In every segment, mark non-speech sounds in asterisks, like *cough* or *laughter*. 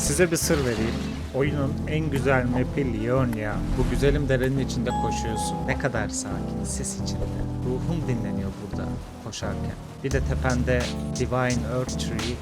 Size bir sır vereyim. Oyunun en güzel map'i Leonia. Bu güzelim derenin içinde koşuyorsun. Ne kadar sakin, sis içinde. Ruhun dinleniyor burada koşarken. Bir de tepende Divine Earth Tree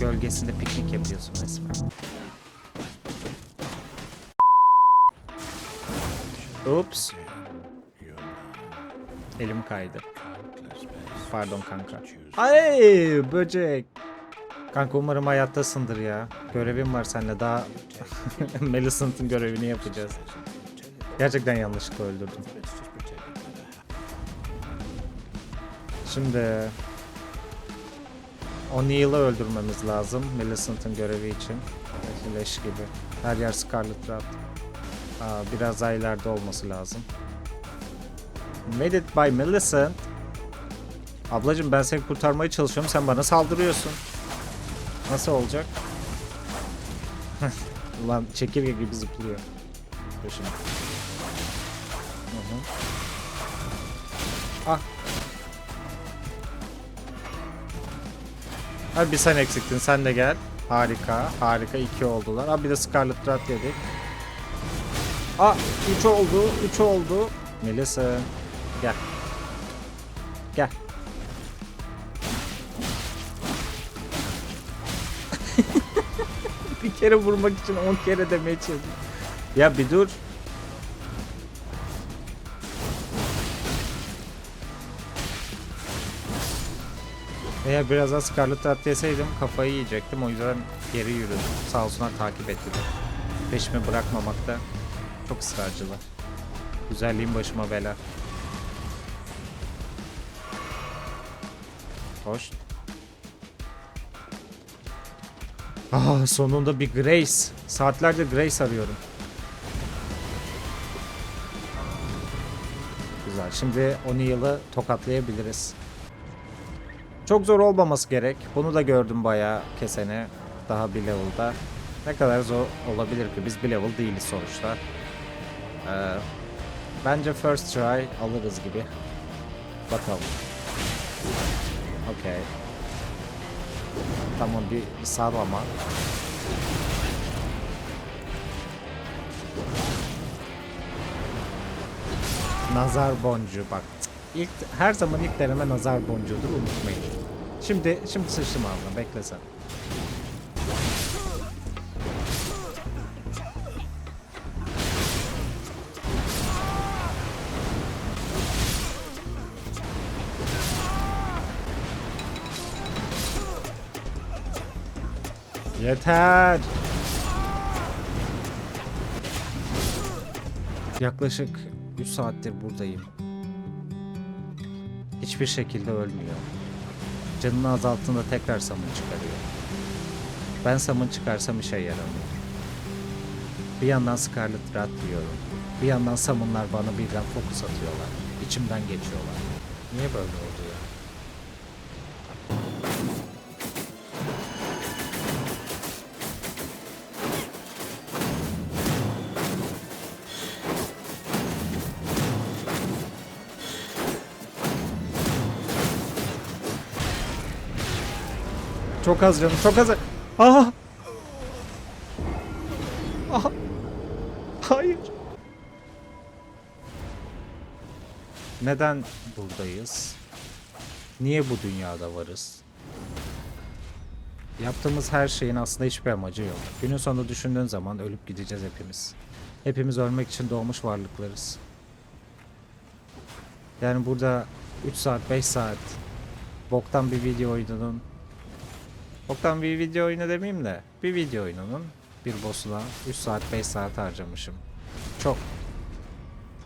gölgesinde piknik yapıyorsun resmen. Oops. Elim kaydı. Pardon kanka. Ay böcek. Kanka umarım hayattasındır ya. Görevim var seninle daha *laughs* Millicent'ın görevini yapacağız. Gerçekten yanlışlıkla öldürdüm. Şimdi O'Neill'ı öldürmemiz lazım Millicent'ın görevi için. Leş gibi. Her yer Scarlet Rat. Biraz daha ileride olması lazım. Made it by Millicent. Ablacım ben seni kurtarmaya çalışıyorum. Sen bana saldırıyorsun. Nasıl olacak? Ulan çekirge gibi zıplıyor. Şimdi. Hı. Ah. Hadi bir sen eksiktin. Sen de gel. Harika. Harika. iki oldular. Abi bir de Scarlet Rat yedik. Aa 3 oldu. 3 oldu. Melisa. Gel. Gel. Bir kere vurmak için 10 kere demeye çalışıyorum. Ya bir dur. Eğer biraz daha Scarlet Rat kafayı yiyecektim. O yüzden geri yürüdüm. Sağ olsunlar takip ettiler. Peşimi bırakmamakta çok ısrarcılar. Güzelliğin başıma bela. Hoş. Ah sonunda bir Grace. Saatlerce Grace arıyorum. Güzel. Şimdi O'Neill'ı tokatlayabiliriz. Çok zor olmaması gerek. Bunu da gördüm bayağı kesene. Daha bir level'da. Ne kadar zor olabilir ki? Biz bir level değiliz sonuçta. Ee, bence first try alırız gibi. Bakalım. Okey. Tamam bir, sağlama. Nazar boncuğu bak. İlk, her zaman ilk deneme nazar boncuğudur unutmayın. Şimdi şimdi sıçtım ağzına bekle sen. Yeter. Yaklaşık 3 saattir buradayım. Hiçbir şekilde ölmüyor. Canını azalttığında tekrar samın çıkarıyor. Ben samın çıkarsam işe yaramıyor. Bir yandan Scarlet Rat diyorum. Bir yandan samınlar bana birden fokus atıyorlar. İçimden geçiyorlar. Niye böyle oldu Çok az canım, çok az. Aha! Aha! Hayır. Neden buradayız? Niye bu dünyada varız? Yaptığımız her şeyin aslında hiçbir amacı yok. Günün sonunda düşündüğün zaman ölüp gideceğiz hepimiz. Hepimiz ölmek için doğmuş varlıklarız. Yani burada 3 saat, 5 saat boktan bir video oyununun Boktan bir video oyunu demeyeyim de bir video oyununun bir boss'una 3 saat 5 saat harcamışım. Çok.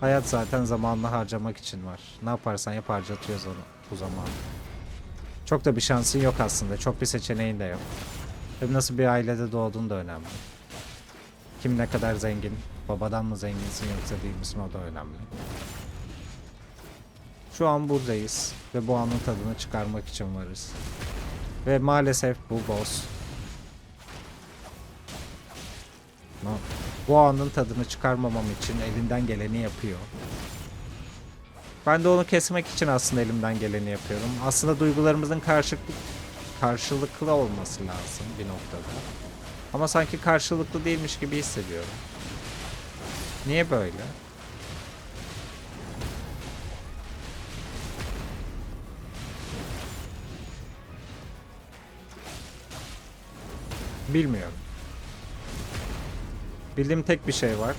Hayat zaten zamanla harcamak için var. Ne yaparsan yap harcatıyoruz onu bu zamanı. Çok da bir şansın yok aslında. Çok bir seçeneğin de yok. Ve nasıl bir ailede doğduğun da önemli. Kim ne kadar zengin, babadan mı zenginsin yoksa değil misin o da önemli. Şu an buradayız ve bu anın tadını çıkarmak için varız. Ve maalesef bu boss. Bu anın tadını çıkarmamam için elinden geleni yapıyor. Ben de onu kesmek için aslında elimden geleni yapıyorum. Aslında duygularımızın karşılıklı karşılıklı olması lazım bir noktada. Ama sanki karşılıklı değilmiş gibi hissediyorum. Niye böyle? Bilmiyorum. Bildiğim tek bir şey var.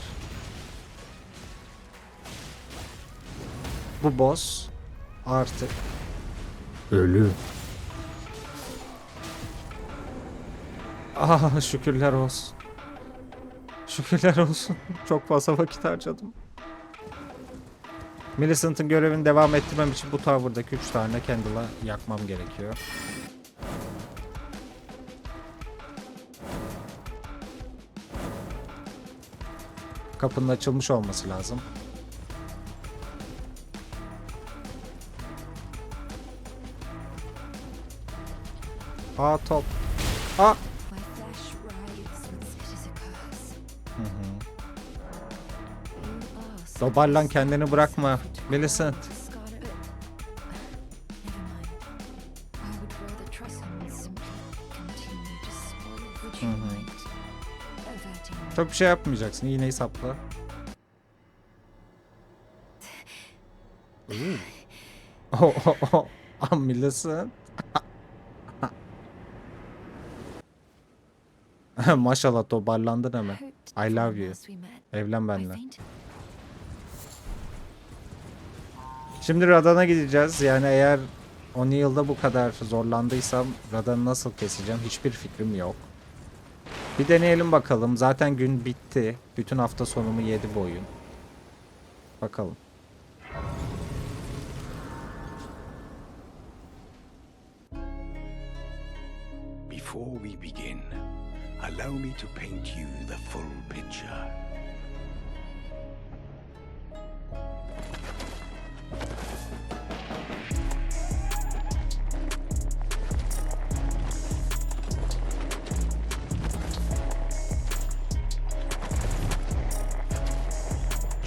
Bu boss artık ölü. Ah şükürler olsun. Şükürler olsun. *laughs* Çok fazla vakit harcadım. Millicent'ın görevini devam ettirmem için bu tower'daki 3 tane candle'a yakmam gerekiyor. Kapının açılmış olması lazım. Aa top. Aa! My flesh writhes and Çok bir şey yapmayacaksın. İğneyi sapla. Ooh. Oh, oh, oh. Millicent. Maşallah toparlandın hemen. I love you. Evlen benimle. Şimdi Radan'a gideceğiz. Yani eğer O'Neill'da bu kadar zorlandıysam Radan'ı nasıl keseceğim hiçbir fikrim yok. Bir deneyelim bakalım. Zaten gün bitti. Bütün hafta sonumu yedi bu oyun. Bakalım. Before we begin, allow me to paint you the full picture.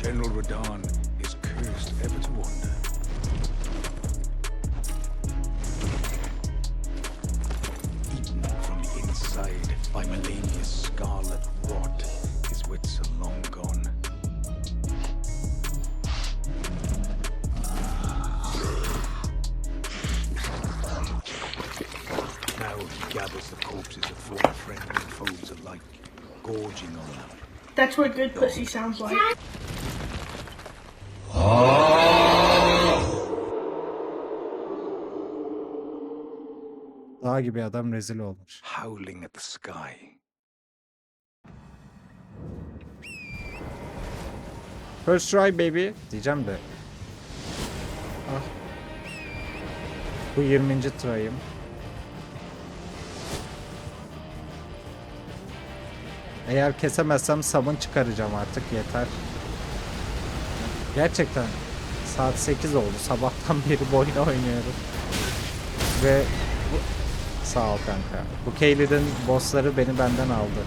General Radan is cursed ever to wander. eaten from the inside by Melania's scarlet rot. His wits are long gone. Now he gathers the corpses of former friends and foes alike, gorging on them. That's what good pussy sounds like. Dağ gibi adam rezil olmuş. howling at the sky. First try baby diyeceğim de. Ah. Bu 20. try'ım. Eğer kesemezsem sabun çıkaracağım artık yeter. Gerçekten saat 8 oldu. Sabahtan *laughs* beri bu oyunu oynuyorum. Ve bu... sağ ol kanka. Bu Kaylee'nin bossları beni benden aldı.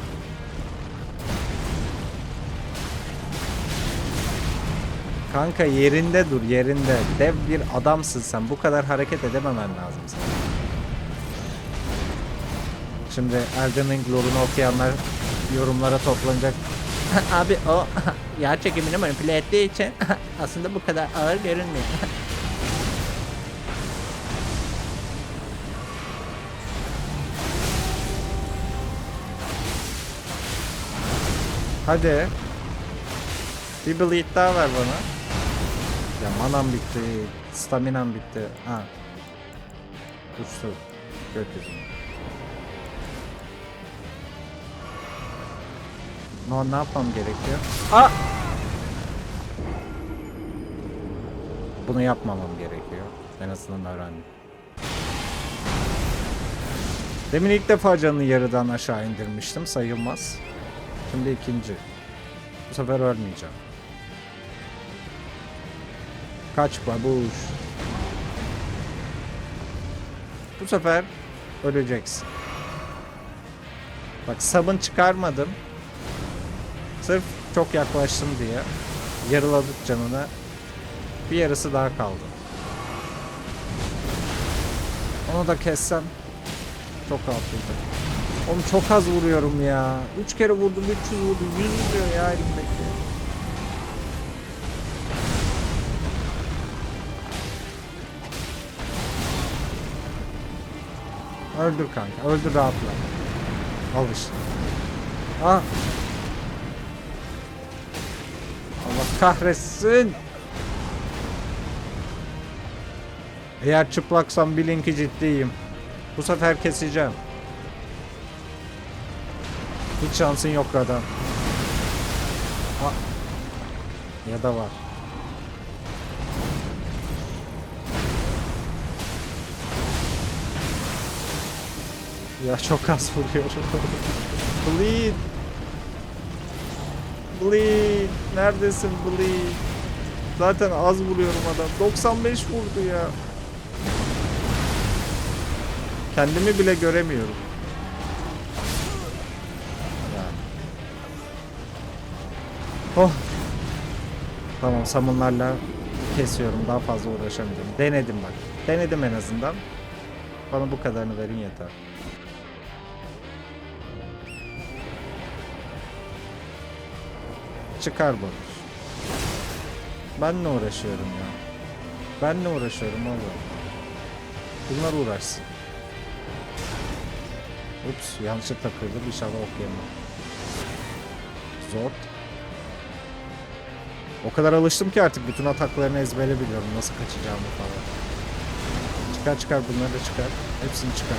Kanka yerinde dur yerinde. Dev bir adamsın sen. Bu kadar hareket edememen lazım sana. Şimdi Elden Ring lore'unu okuyanlar yorumlara toplanacak. *laughs* Abi o *laughs* yer çekimini manipüle ettiği için *laughs* aslında bu kadar ağır görünmüyor. Hadi. Bir bleed daha ver bana. Ya manam bitti, staminam bitti. Ha. Uçtu. Gökyüzüne. No, ne yapmam gerekiyor? Aa! Bunu yapmamam gerekiyor. En azından öğrendim. Demin ilk defa canını yarıdan aşağı indirmiştim. Sayılmaz. Şimdi ikinci. Bu sefer ölmeyeceğim. Kaç babuş. Bu sefer öleceksin. Bak sabun çıkarmadım. Sırf çok yaklaştım diye. Yarıladık canını. Bir yarısı daha kaldı. Onu da kessem çok rahatlayacak. Oğlum çok az vuruyorum ya. 3 kere vurdum 300 vurdum 100 vuruyor ya elimdeki. Öldür kanka öldür rahatla. Al işte. Ah. Kahretsin. Eğer çıplaksam bilin ki ciddiyim. Bu sefer keseceğim. Hiç şansın yok adam. Ha. Ya da var. Ya çok az vuruyorum. *laughs* Bleed. Bleed. Neredesin Bleed? Zaten az vuruyorum adam. 95 vurdu ya. Kendimi bile göremiyorum. Yani. Oh. Tamam samunlarla kesiyorum. Daha fazla uğraşamayacağım. Denedim bak. Denedim en azından. Bana bu kadarını verin yeter. Çıkar bonus. Ben ne uğraşıyorum ya? Ben ne uğraşıyorum oğlum? Bunlar uğraşsın. Ups yanlışlıkla kırdım inşallah okuyamam. Zor. O kadar alıştım ki artık bütün ataklarını ezbere biliyorum nasıl kaçacağımı falan. Çıkar çıkar bunları da çıkar. Hepsini çıkar.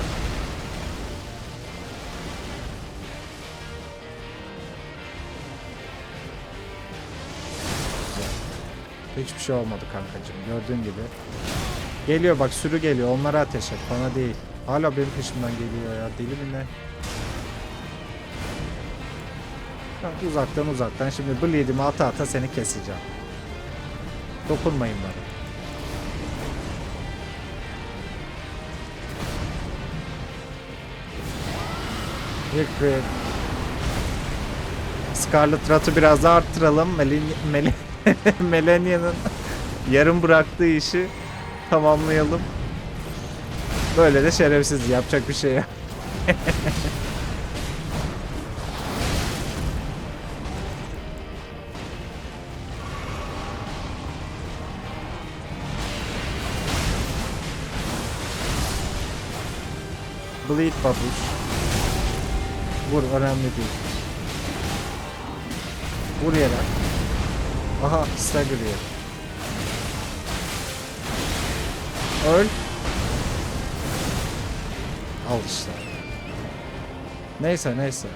Hiçbir şey olmadı kankacığım gördüğün gibi. Geliyor bak sürü geliyor onlara ateş et bana değil. Hala benim peşimden geliyor ya deli mi ne? Uzaktan uzaktan şimdi bleed'imi ata ata seni keseceğim. Dokunmayın bana. Bir Scarlet Rat'ı biraz daha arttıralım. Melin, Mel *laughs* Melania'nın yarım bıraktığı işi tamamlayalım. Böyle de şerefsiz yapacak bir şey yok. *laughs* Bleed babuş. Vur önemli değil. Vur yere. Aha stagger yere. Öl. Al işte. Neyse neyse.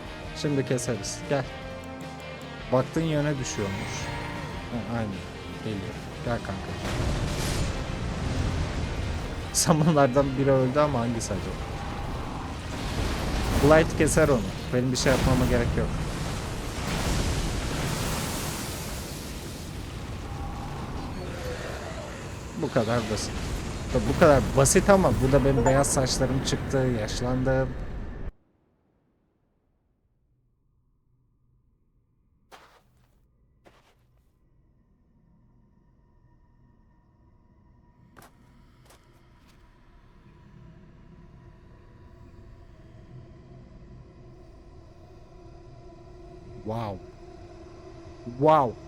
Şimdi keseriz. Gel. Baktığın yöne düşüyormuş. Ha, aynen. Geliyor. Gel kanka. *laughs* Samanlardan biri öldü ama hangisi acaba? Blight keser onu. Benim bir şey yapmama gerek yok. Bu kadar basit. Bu kadar basit ama burada benim beyaz saçlarım çıktı, yaşlandım. Wow. Wow.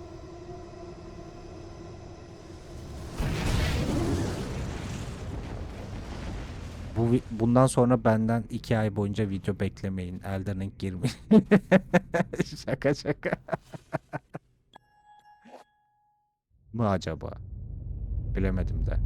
Bundan sonra benden iki ay boyunca video beklemeyin. Elden Ring girmeyin. *laughs* şaka şaka. *laughs* mı acaba? Bilemedim de.